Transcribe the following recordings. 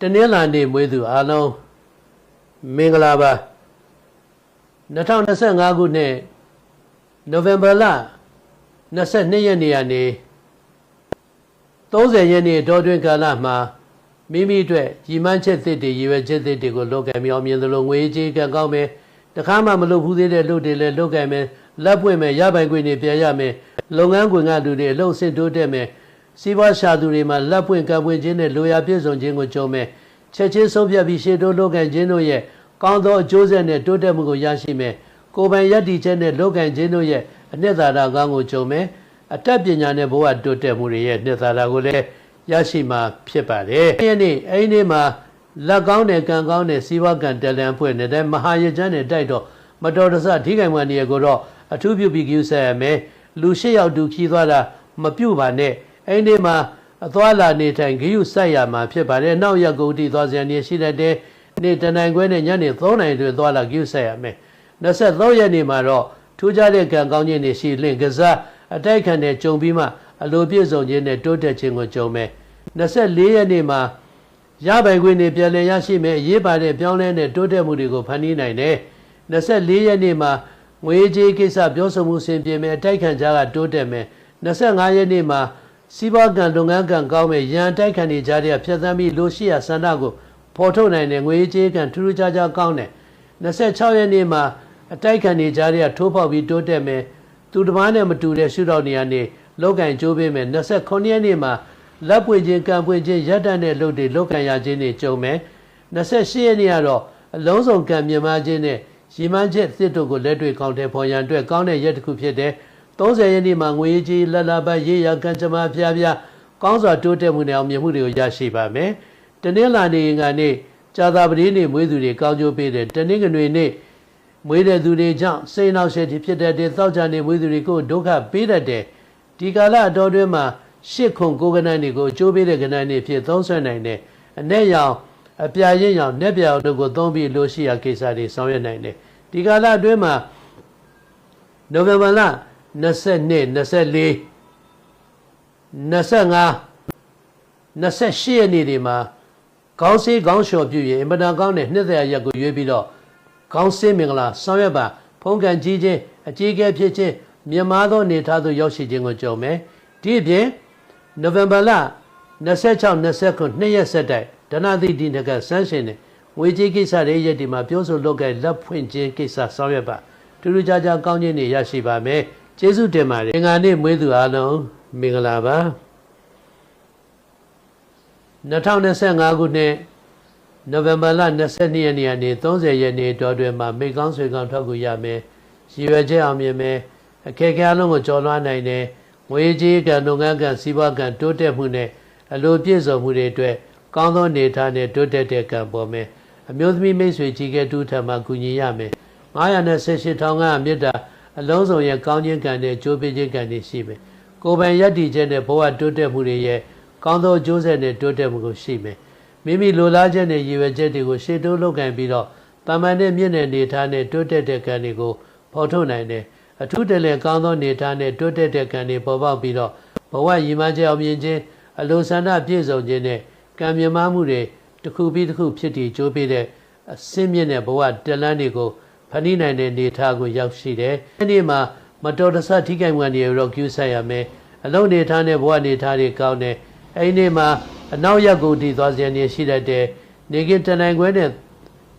တနင်္လာနေ့မွေးသူအားလုံးမင်္ဂလာပါ2025ခုနှစ်နိုဝင်ဘာလ22ရက်နေ့ကနေ30ရက်နေ့တောတွင်ကာလမှာမိမိအတွက်ရီမန်းချက်သစ်တွေရည်ရွယ်ချက်သစ်တွေကိုလုပ်ကံမြောင်းမြင်သလိုငွေကြေးကံကောင်းမယ်တခါမှမလုပ်ဘူးသေးတဲ့လုပ်တွေလည်းလုပ်ကံမယ်လက်ပွင့်မယ်ရပိုင်ခွင့်တွေပြန်ရမယ်လုပ်ငန်းခွင်ကလူတွေအလုပ်ဆင့်တိုးတက်မယ် စီးပွားရှာသူတွေမှာလက်ပွင့်ကံပွင့်ခြင်းနဲ့လိုရာပြည့်စုံခြင်းကိုကြုံမယ်ချက်ချင်းဆုံးဖြတ်ပြီးရှေ့တိုးလုပ်ကံခြင်းတို့ရဲ့ကောင်းသောအကျိုးဆက်နဲ့တိုးတက်မှုကိုရရှိမယ်ကိုယ်ပိုင်ရည်တည်ချက်နဲ့လုပ်ကံခြင်းတို့ရဲ့အနှစ်သာရကောင်းကိုကြုံမယ်အတတ်ပညာနဲ့ဘဝတိုးတက်မှုတွေရဲ့နှစ်သာရကိုလည်းရရှိမှာဖြစ်ပါတယ်။ဒီနေ့အဲ့ဒီနေ့မှာလက်ကောင်းတဲ့ကံကောင်းတဲ့စီးပွားကံတလန်ဖွဲ့နေတဲ့မဟာရကျမ်းနဲ့တိုက်တော့မတော်တဆထိခိုင်မှန်နေရကိုတော့အထူးပြုပြီးကြည့်ဆက်ရမယ်။လူရှစ်ယောက်တူခီးသွားတာမပြုတ်ပါနဲ့။ အဲ့ဒီနေ့မှာအသွားလာနေထိုင်ဂရုစိုက်ရမှာဖြစ်ပါတယ်။နောက်ရက်ကုန်တီသွားစရာနေရှိတတ်တဲ့နေ့တနိုင်ခွဲနဲ့ညနေ3နိုင်တွင်သွားလာဂရုစိုက်ရမယ်။23ရက်နေ့မှာတော့ထူးခြားတဲ့ကံကောင်းခြင်းတွေရှိလင့်ကစားအတိုက်ခံတဲ့ကြုံပြီးမှအလိုပြည့်စုံခြင်းနဲ့တိုးတက်ခြင်းကိုကြုံမယ်24ရက်နေ့မှာရပိုင်ခွင့်တွေပြန်လည်ရရှိမယ်အရေးပါတဲ့ပြောင်းလဲတဲ့တိုးတက်မှုတွေကိုဖန်တီးနိုင်တယ်24ရက်နေ့မှာငွေကြေးကိစ္စပြောဆိုမှုဆင်ပြေမယ်အတိုက်ခံကြကတိုးတက်မယ်25ရက်နေ့မှာ စီးပွားကံလုပ်ငန်းကံကောင်းမယ်ရန်တိုက်ခံနေကြတဲ့ဖြတ်သန်းပြီးလိုရှိရာဆန္ဒကိုဖော်ထုတ်နိုင်တယ်ငွေကြေးကံထူးထူးခြားခြားကောင်းတယ်26ရက်နေ့မှာအတိုက်ခံနေကြတဲ့ထိုးပေါက်ပြီးတိုးတက်မယ်သူတစ်ပါးနဲ့မတူတဲ့ရှုထောင့်နေရာနေလောက်ကင်ကျိုးပေးမယ်29ရက်နေ့မှာလက်ပွင့်ခြင်းကံပွင့်ခြင်းရက်တတ်တဲ့လုပ်တွေလောက်ကင်ရခြင်းတွေကြုံမယ်28ရက်နေ့ကတော့အလုံးစုံကံမြင်မခြင်းနဲ့ရီမန်းချက်သစ်တို့ကိုလက်တွေ့ကောင်းတဲ့ဖော်ရန်အတွက်ကောင်းတဲ့ရက်တစ်ခုဖြစ်တယ် 30ရက်နေ့မှာငွေကြီးလက်လာပတ်ရေးရကံကြမ္မာဖျားဖျားကောင်းစွာတိုးတက်မှုနဲ့အောင်မြင်မှုတွေကိုရရှိပါမယ်တနင်္လာနေ့ကနေကြာသာပတိနေ့မွေးသူတွေကောင်းကျိုးပေးတယ်တနင်္ဂနွေနေ့မွေးတဲ့သူတွေကြောင့်စိတ်နှောက်ယှက်ဖြစ်တဲ့တဲ့သောက်ကြနေမွေးသူတွေကိုဒုက္ခပေးတတ်တယ်ဒီကာလအတော်တွင်းမှာရှစ်ခွန်ကိုကနန်းတွေကိုအကျိုးပေးတဲ့ကနန်းတွေဖြစ်သုံးဆွဲနိုင်တယ်အ내ရောင်အပြာရင့်ရောင်내ပြာရောင်တို့ကိုသုံးပြီးလို့ရှိရာကိစ္စတွေဆောင်ရွက်နိုင်တယ်ဒီကာလအတွင်းမှာနိုဝင်ဘာလ 22 24 25 28ရက်နေ့ဒီမှာခေါင်းဆေးခေါင်းလျှော်ပြုရင်အင်မတန်ကောင်းတဲ့နှစ်သက်ရက်ကိုရွေးပြီးတော့ခေါင်းဆေးမင်္ဂလာဆောင်ရွက်ပါဖုံးကန်ကြီးခြင်းအကြီးအကဲဖြစ်ခြင်းမြန်မာသောအနေထားသို့ရောက်ရှိခြင်းကိုကြုံမယ်ဒီအပြင်နိုဝင်ဘာလ26 29နှစ်ရက်ဆက်တိုက်ဒနာတိဒီနကဆန်းရှင်နဲ့ငွေကြေးကိစ္စတွေရက်ဒီမှာပြောဆိုလုပ်ကဲလက်ဖွင့်ခြင်းကိစ္စဆောင်ရွက်ပါတူတူကြကြကောင်းခြင်းတွေရရှိပါမယ် ကျေးဇူးတင်ပါတယ်ငါနေ့မွေးသူအားလုံးမင်္ဂလာပါ2025ခုနှစ်နိုဝင်ဘာလ22ရက်နေ့ကနေ30ရက်နေ့တော်တွင်မှာမိကောင်းဆွေကောင်းထွက်ကူရမယ်ရည်ရွယ်ချက်အောင်မြင်မယ်အခက်အခဲအလုံးကိုကျော်လွှားနိုင်တယ်ငွေကြေးကံလုပ်ငန်းကံစီးပွားကံတိုးတက်မှုနဲ့အလိုပြည့်စုံမှုတွေအတွက်ကောင်းသောနေထားနဲ့တိုးတက်တဲ့ကံပေါ်မယ်အမျိုးသမီးမိတ်ဆွေကြီးကဲတူထံမှာကူညီရမယ်918ထောင်ကမြစ်တာ အလုံးစုံရဲ့ကောင်းခြင်းကံနဲ့ကြိုးပေးခြင်းကံတွေရှိမယ်ကိုယ်ပိုင်ယက်တည်ခြင်းနဲ့ဘဝတိုးတက်မှုတွေရဲ့ကောင်းသောအကျိုးဆက်နဲ့တိုးတက်မှုကိုရှိမယ်မိမိလိုလားချက်နဲ့ရည်ရွယ်ချက်တွေကိုရှေ့တိုးလုပ်ကင်ပြီးတော့တာမန်နဲ့မြင့်တဲ့နေထားနဲ့တိုးတက်တဲ့ကံတွေကိုဖော်ထုတ်နိုင်တယ်အထူးတလဲကောင်းသောနေထားနဲ့တိုးတက်တဲ့ကံတွေပေါ်ပေါက်ပြီးတော့ဘဝရည်မှန်းချက်အောင်မြင်ခြင်းအလိုဆန္ဒပြည့်စုံခြင်းနဲ့ကံမြင်မှုတွေတစ်ခုပြီးတစ်ခုဖြစ်တည်ကြိုးပေးတဲ့အစင်းမြင့်တဲ့ဘဝတလန်းတွေကို ဖန်တီးနိုင်တဲ့နေထားကိုရောက်ရှိတယ်။ဒီနေ့မှာမတော်တဆထိခိုက်မှန်တွေရောကျူးဆက်ရမယ်။အလုံးနေထားနဲ့ဘဝနေထားတွေကောင်းတယ်။အဲဒီနေ့မှာအနောက်ရက်ကိုတည်သွားခြင်းနေရှိတတ်တယ်။နေကင်တနိုင်ခွဲနဲ့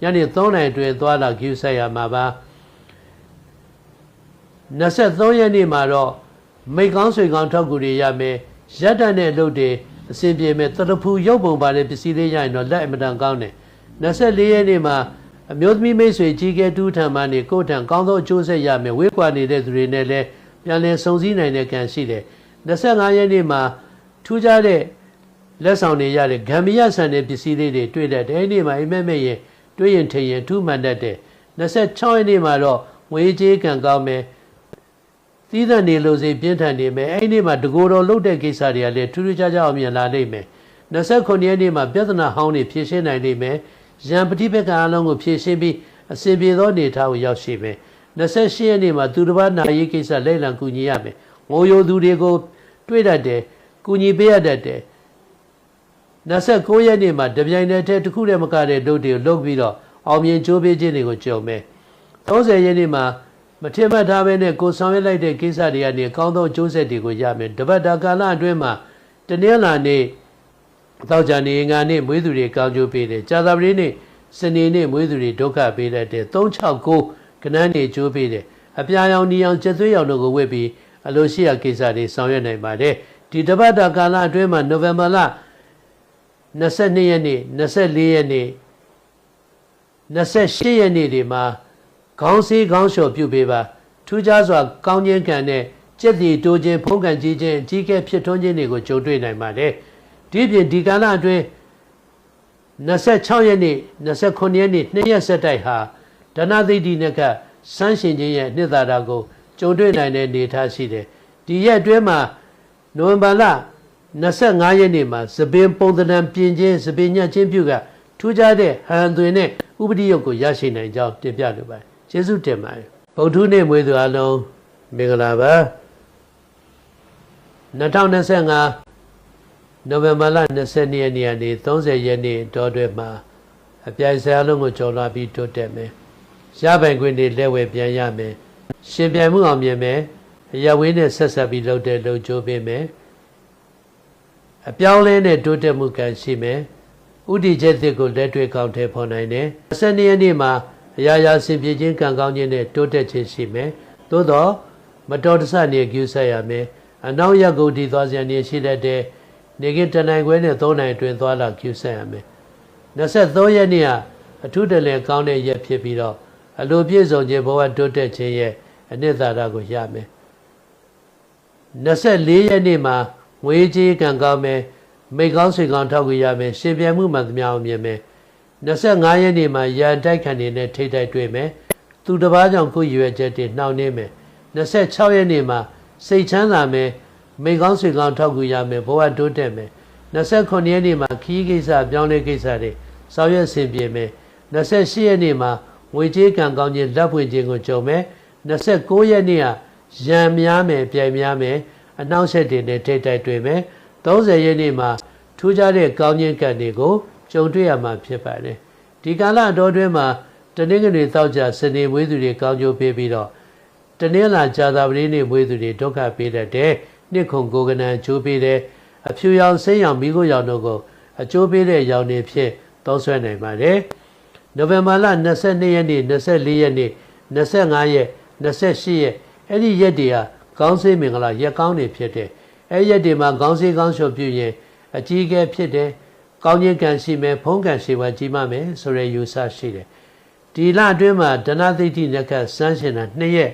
ညနေ3နိုင်အတွင်းသွားလာကျူးဆက်ရမှာပါ။23ရက်နေ့မှာတော့မိကောင်းဆွေကောင်းထောက်ကူတွေရမယ်ရက်တန်တဲ့လုပ်တွေအစဉ်ပြေမဲ့တရဖူရုပ်ပုံပါတဲ့ပစ္စည်းလေးရရင်တော့လက်အမတန်ကောင်းတယ်24ရက်နေ့မှာ အမျိုးသမီးမိတ်ဆွေကြီးကဲတူးထံမှနေကိုယ်ထံကောင်းသောအကျိုးဆက်ရမယ်ဝေးကွာနေတဲ့သူတွေနဲ့လည်းပြန်လည်ဆုံစည်းနိုင်တဲ့ကံရှိတယ်25ရက်နေ့မှာထူးခြားတဲ့လက်ဆောင်တွေရတဲ့ဂမ်ဘီယာဆန်တဲ့ပစ္စည်းလေးတွေတွေ့တဲ့အဲဒီနေ့မှာအိမ်မက်မဲ့ရင်တွေ့ရင်ထင်ရင်ထူးမှန်တတ်တယ်26ရက်နေ့မှာတော့ငွေကြေးကံကောင်းမယ်သီးသန့်နေလို့စိပြင်းထန်နေမယ်အဲ့ဒီနေ့မှာတကိုယ်တော်လှုပ်တဲ့ကိစ္စတွေကလည်းထူးထူးခြားခြားအောင်မြင်လာနိုင်မယ်29ရက်နေ့မှာပြဿနာဟောင်းတွေဖြေရှင်းနိုင်နိုင်မယ် ရန်ပฏิပက္ခအလုံးကိုဖြေရှင်းပြီးအစဉ်ပြေသောနေထားကိုရောက်ရှိမယ်28ရက်နေ့မှာသူတစ်ပါးနာရေးကိစ္စလက်လံကူညီရမယ်ငိုယိုသူတွေကို တွေ့တတ်တယ်ကူညီပေးရတတ်တယ်29ရက်နေ့မှာတပြိုင်တည်းတည်းတစ်ခုတည်းမကတဲ့လုပ်တွေကိုလုပ်ပြီးတော့အောင်မြင်ကြိုးပေးခြင်းတွေကိုကြုံမယ်30ရက်နေ့မှာမထင်မှတ်ထားဘဲနဲ့ကိုဆောင်ရွက်လိုက်တဲ့ကိစ္စတွေကနေအကောင်းဆုံးကျိုးဆက်တွေကိုရမယ်တပတ်တာကာလအတွင်းမှာတနင်္လာနေ့ တောက်ကြနေငါနေ့မွေးသူတွေကောင်းကျိုးပေးတယ်ကြာသပတေးနေ့စနေနေ့မွေးသူတွေဒုက္ခပေးတတ်တယ်369ကနန်းနေကျိုးပေးတယ်အပြာရောင်နီအောင်ကျက်သွေးရောင်တို့ကိုဝတ်ပြီးအလိုရှိရာကိစ္စတွေဆောင်ရွက်နိုင်ပါတယ်ဒီတပတ်တာကာလအတွင်းမှာနိုဝင်ဘာလ22ရက်နေ့24ရက်နေ့28ရက်နေ့တွေမှာခေါင်းစည်းခေါင်းလျှော်ပြုပေးပါထူးခြားစွာကောင်းခြင်းကံနဲ့ကြက်တီတိုးခြင်းဖုံးကန်ကြီးခြင်းအကြီးအကဲဖြစ်ထွန်းခြင်းတွေကိုကြုံတွေ့နိုင်ပါတယ် ဒီပြင်ဒီကာလအတွင်း26ရက်နေ့29ရက်နေ့2ရက်ဆက်တိုက်ဟာဒဏသိတိနဲ့ကစမ်းရှင်ခြင်းရဲ့နှစ်သာရကိုကြုံတွေ့နိုင်တဲ့အနေအထားရှိတယ်ဒီရက်အတွင်းမှာနိုဝင်ဘာလ25ရက်နေ့မှာသပင်ပုံသဏ္ဍာန်ပြင်ခြင်းသပင်ညက်ခြင်းပြုကထူးခြားတဲ့ဟန်သွင်နဲ့ဥပဒေရုပ်ကိုရရှိနိုင်ကြောင်းတင်ပြလိုပါတယ်ကျေးဇူးတင်ပါတယ်ဗုဒ္ဓနေ့မွေးသူအလုံးမင်္ဂလာပါ2025 နိုဝင်ဘာလ22ရက်နေ့ကနေ30ရက်နေ့တောတွဲမှာအပြိုင်ဆရာလုံးကိုကြော်လာပြီးတိုးတက်မယ်ရပိုင်ခွင့်တွေလက်ဝဲပြန်ရမယ်ရှင်ပြိုင်မှုအောင်မြင်မယ်အရဝေးနဲ့ဆက်ဆက်ပြီးလုပ်တဲ့လုပ်ကြိုးပေးမယ်အပြောင်းလဲနဲ့တိုးတက်မှုကံရှိမယ်ဥတီချက်သစ်ကိုလက်တွေ့ကောင်းထဲဖော်နိုင်တယ်12ရက်နေ့မှာအရာရာဆင်ပြေခြင်းကံကောင်းခြင်းနဲ့တိုးတက်ခြင်းရှိမယ်သို့တော့မတော်တဆနေကျူးဆက်ရမယ်အနောက်ရက်ကိုဒီသွားစရာနေရှိတတ်တဲ့ နေကတနိုင်ခွဲနဲ့3နိုင်အတွင်းသွားလာကျူးဆက်ရမယ်23ရက်နေ့ကအထုတလည်းကောင်းတဲ့ရက်ဖြစ်ပြီးတော့အလိုပြည့်စုံခြင်းဘဝတိုးတက်ခြင်းရဲ့အနှစ်သာရကိုရမယ်24ရက်နေ့မှာငွေကြေးကံကောင်းမယ်မိကောင်းဆွေကောင်းထောက်ကြရမယ်ရှင်ပြန်မှုမှန်သမျှအောင်မြင်မယ်25ရက်နေ့မှာရန်တိုက်ခံနေနဲ့ထိတ်တိုက်တွေ့မယ်သူတစ်ပါးကြောင့်ကိုရွယ်ချက်တွေနှောင့်နှင်းမယ်26ရက်နေ့မှာစိတ်ချမ်းသာမယ် မိကောင်းဆွေကောင်းထောက်ကြရမယ်ဘဝတိုးတက်မယ်29ရက်နေ့မှာခီးကိစ္စပြောင်းလဲကိစ္စတွေဆောင်ရွက်ဆင်ပြေမယ်28ရက်နေ့မှာငွေကြေးကံကောင်းခြင်းလက်ဖွင့်ခြင်းကိုကြုံမယ်29ရက်နေ့ကရံများမယ်ပြိုင်များမယ်အနှောင့်အယှက်တွေနဲ့ထိတ်တိုက်တွေ့မယ်30ရက်နေ့မှာထူးခြားတဲ့ကောင်းခြင်းကံတွေကိုကြုံတွေ့ရမှာဖြစ်ပါတယ်ဒီကာလတော်တွင်းမှာတနင်္ဂနွေတောက်ကြစနေမွေးသူတွေကောင်းကျိုးပေးပြီးတော့တနင်္လာကြာသပတေးနေ့မွေးသူတွေဒုက္ခပေးတတ်တယ် နှစ်ခုကိုကနန်ကျိုးပေးတယ်အဖြူရောင်ဆင်းရောင်မိခိုးရောင်တို့ကိုအကျိုးပေးတဲ့ရောင်တွေဖြစ်သုံးဆွဲနိုင်ပါတယ်နိုဝင်ဘာလ22ရက်နေ့24ရက်နေ့25ရက်28ရက်အဲ့ဒီရက်တွေကကောင်းစေးမင်္ဂလာရက်ကောင်းတွေဖြစ်တဲ့အဲ့ရက်တွေမှာကောင်းစေးကောင်းလျှော်ပြုရင်အကြီးအကဲဖြစ်တယ်ကောင်းခြင်းကံရှိမယ်ဖုံးကံရှိပါကြီးမမယ်ဆိုရယ်ယူဆရှိတယ်ဒီလအတွင်းမှာဒနာသိတိနက္ခစမ်းရှင်တာ2ရက်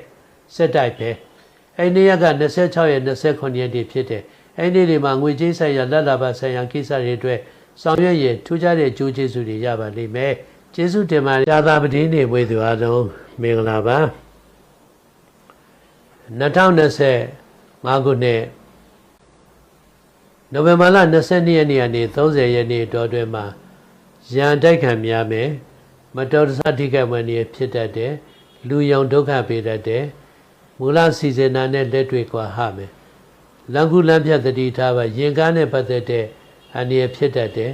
စက်တိုက်ပဲ အဲ့ဒီရက်က26ရက်29ရက်နေ့ဖြစ်တယ်အဲ့ဒီတွေမှာငွေကြေးဆိုင်ရာလက်လာပါဆိုင်ရာကိစ္စတွေအတွက်ဆောင်ရွက်ရင်ထူးခြားတဲ့ကျိုးကျေးဇူးတွေရပါလိမ့်မယ်ကျေးဇူးတင်ပါတယ်ဇာတာပတိနေဝေသူအားလုံးမင်္ဂလာပါ2025ခုနှစ်နိုဝင်ဘာလ22ရက်နေ့ကနေ30ရက်နေ့တောတွင်မှာရန်တိုက်ခံများမယ်မတော်တဆထိခိုက်မှနေဖြစ်တတ်တယ်လူယုံဒုက္ခပေးတတ်တယ် မူလစီစဉ်နာနဲ့လက်တွေ့ကွာဟမယ်လန်ကူလန်ဖြတ်တတိထားပါရင်ကားနဲ့ပတ်သက်တဲ့အန္တရာယ်ဖြစ်တတ်တယ်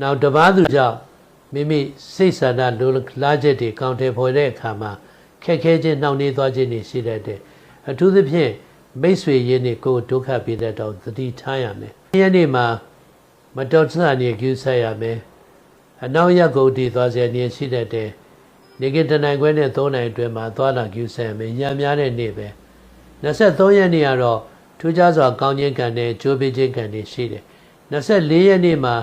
နောက်တပားသူကြောင့်မိမိစိတ်ဆန္ဒလိုလားချက်တွေကောင်းတယ်ဖော်တဲ့အခါမှာခက်ခဲခြင်းနှောင့်နှေးသွားခြင်းတွေရှိတတ်တယ်အထူးသဖြင့်မိတ်ဆွေရင်းနဲ့ကိုယ်ဒုက္ခပေးတဲ့တော့သတိထားရမယ်။ဒီနေ့မှာမတော်တဆနေကျူးဆက်ရမယ်။အနောက်ရက်ကုန်တည်သွားစေနေရှိတတ်တယ်။ နေကတနိုင်ခွဲနဲ့၃နိုင်အတွင်းမှာသွားလာကျူးဆက်ရမယ်။ညံများတဲ့နေ့ပဲ။23ရက်နေ့ကတော့ထူးခြားစွာကောင်းခြင်းကံနဲ့ကြိုးပေးခြင်းကံတွေရှိတယ်။24ရက်နေ့မှာ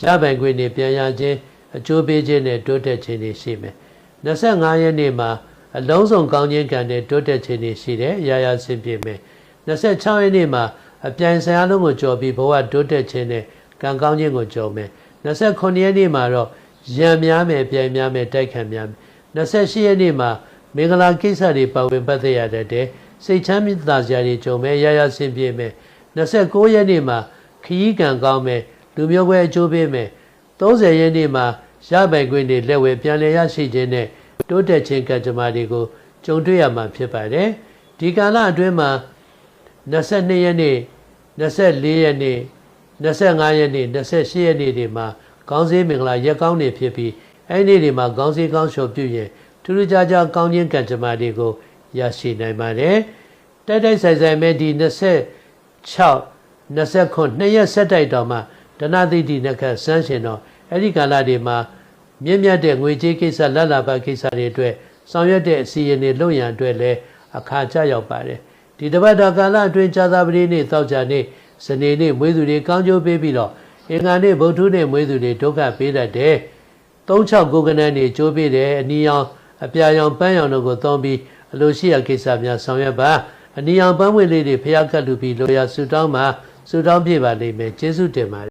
ရပိုင်ခွင့်တွေပြန်ရခြင်းအကျိုးပေးခြင်းနဲ့တိုးတက်ခြင်းတွေရှိမယ်။25ရက်နေ့မှာအလုံးစုံကောင်းခြင်းကံနဲ့တိုးတက်ခြင်းတွေရှိတယ်။ရာရာဆင်ပြေမယ်။26ရက်နေ့မှာအပြိုင်ဆိုင်အားလုံးကိုကြော်ပြီးဘဝတိုးတက်ခြင်းနဲ့ကံကောင်းခြင်းကိုကြော်မယ်29ရက်နေ့မှာတော့ရံများမယ်ပြိုင်များမယ်တိုက်ခံများမယ် 28ရက်နေ့မှာမင်္ဂလာကိစ္စတွေပါဝင်ပတ်သက်ရတဲ့စိတ်ချမ်းသာစရာတွေကြုံမယ်ရရဆင်ပြေမယ်29ရက်နေ့မှာခရီးကံကောင်းမယ်လူမျိုးပွဲအကျိုးပေးမယ်30ရက်နေ့မှာရပိုင်ခွင့်တွေလက်ဝဲပြန်လည်ရရှိခြင်းနဲ့တိုးတက်ခြင်းကံကြမ္မာတွေကိုကြုံတွေ့ရမှာဖြစ်ပါတယ်ဒီကာလအတွင်းမှာ22ရက်နေ့24ရက်နေ့25ရက်နေ့28ရက်နေ့တွေမှာကောင်းစေးမင်္ဂလာရက်ကောင်းနေဖြစ်ပြီး အဲ့ဒီနေ့တွေမှာကောင်းစေးကောင်းလျှော်ပြုရင်ထူးထူးခြားခြားကောင်းခြင်းကံကြမ္မာတွေကိုရရှိနိုင်ပါတယ်တိုက်တိုက်ဆိုင်ဆိုင်မဲ့ဒီ26 29နှစ်ရက်ဆက်တိုက်တော်မှာဒနာတိတိနခတ်စမ်းရှင်တော်အဲ့ဒီကာလတွေမှာမြင့်မြတ်တဲ့ငွေကြေးကိစ္စလက်လာပါကိစ္စတွေအတွက်ဆောင်ရွက်တဲ့အစီအရင်တွေလုပ်ရန်အတွက်လည်းအခါကျရောက်ပါတယ်ဒီတပတ်တော်ကာလအတွင်းဇာတာပတိနေ့တောက်ကြနေ့စနေနေ့မွေးသူတွေကောင်းကျိုးပေးပြီးတော့အင်္ဂါနေ့ဗုဒ္ဓနေ့မွေးသူတွေဒုက္ခပေးတတ်တယ် 36ကိုကနန်းနေကျိုးပေးတယ်အနီရောင်အပြာရောင်ပန်းရောင်တို့ကိုသုံးပြီးအလိုရှိရာကိစ္စများဆောင်ရွက်ပါအနီရောင်ပန်းဝင်လေးတွေဖျားကတ်လူပြီးလိုရာဆူတောင်းမှာဆူတောင်းပြပါလိမ့်မယ်ကျေးဇူးတင်ပါတယ်